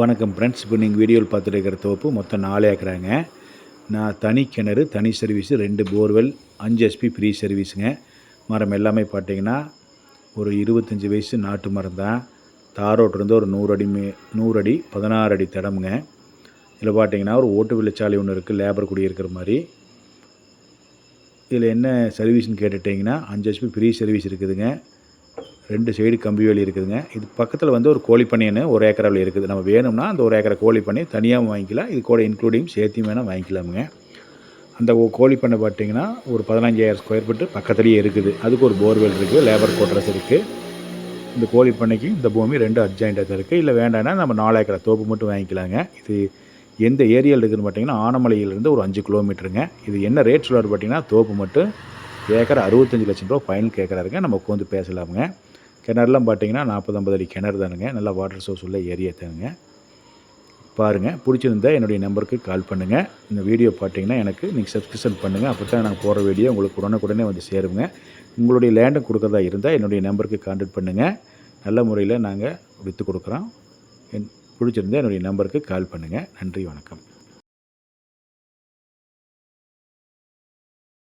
வணக்கம் ஃப்ரெண்ட்ஸ் இப்போ நீங்கள் வீடியோவில் பார்த்துட்டு இருக்கிற தோப்பு மொத்தம் நாலு ஏக்கராங்க. நான் தனி கிணறு தனி சர்வீஸு ரெண்டு போர்வெல் அஞ்சு எஸ்பி ஃப்ரீ சர்வீஸுங்க மரம் எல்லாமே பார்த்தீங்கன்னா ஒரு இருபத்தஞ்சி வயசு நாட்டு மரம் தான். தாரோட்டிருந்து ஒரு நூறு அடி மே நூறு அடி பதினாறு அடி தடமுங்க. இதில் பார்த்தீங்கன்னா ஒரு ஓட்டு விளைச்சாலை ஒன்று இருக்குது லேபர் குடி இருக்கிற மாதிரி. இதில் என்ன சர்வீஸ்னு கேட்டுட்டிங்கன்னா அஞ்சு எஸ்பி ஃப்ரீ சர்வீஸ் இருக்குதுங்க. ரெண்டு சைடு கம்பி வேலி இருக்குதுங்க. இது பக்கத்தில் வந்து ஒரு கோழி பண்ணைன்னு ஒரு ஏக்கராவில் இருக்குது. நம்ம வேணும்னா அந்த ஒரு ஏக்கரை கோழி பண்ணி தனியாகவும் வாங்கிக்கலாம். இது கூட இன்க்ளூடிங் சேர்த்தியும் வேணால் வாங்கிக்கலாமுங்க. அந்த கோழி பண்ணை பார்த்தீங்கன்னா ஒரு பதினஞ்சாயிரம் ஸ்கொயர் ஃபீட்டு பக்கத்துலேயே இருக்குது. அதுக்கு ஒரு போர்வெல் இருக்குது லேபர் குவார்டர்ஸ் இருக்குது இந்த கோழி பண்ணைக்கு இந்த பூமி ரெண்டு அட்ஜாயிண்டாக இருக்குது இல்லை வேண்டாம்னா நம்ம நாலு ஏக்கரை தோப்பு மட்டும் வாங்கிக்கலாங்க. இது எந்த ஏரியாவில் இருக்குதுன்னு பார்த்தீங்கன்னா ஆனமலையிலேருந்து ஒரு அஞ்சு கிலோமீட்டருங்க இது என்ன ரேட் சொல்கிறாரு பார்த்தீங்கன்னா தோப்பு மட்டும் ஏக்கர் அறுபத்தஞ்சு லட்சம் ரூபா ஃபைனல் கேட்குறாருங்க நம்ம உட்காந்து பேசலாமுங்க. கிணறுலாம் பார்த்தீங்கன்னா நாற்பது ஐம்பது அடி கிணறு தானுங்க. நல்லா வாட்டர் சோர்ஸ் உள்ள ஏரியா தானுங்க. பாருங்கள் பிடிச்சிருந்தா என்னுடைய நம்பருக்கு கால் பண்ணுங்கள் இந்த வீடியோ பார்த்தீங்கன்னா எனக்கு நீங்கள் சப்ஸ்கிரிப்ஷன் பண்ணுங்கள் அப்போ தான் நாங்கள் போகிற வீடியோ உங்களுக்கு உடனுக்குடனே வந்து சேருங்க. உங்களுடைய லேண்டை கொடுக்கறதா இருந்தால் என்னுடைய நம்பருக்கு கான்டாக்ட் பண்ணுங்கள் நல்ல முறையில் நாங்கள் விற்று கொடுக்குறோம். என் பிடிச்சிருந்தா என்னுடைய நம்பருக்கு கால் பண்ணுங்கள் நன்றி வணக்கம்.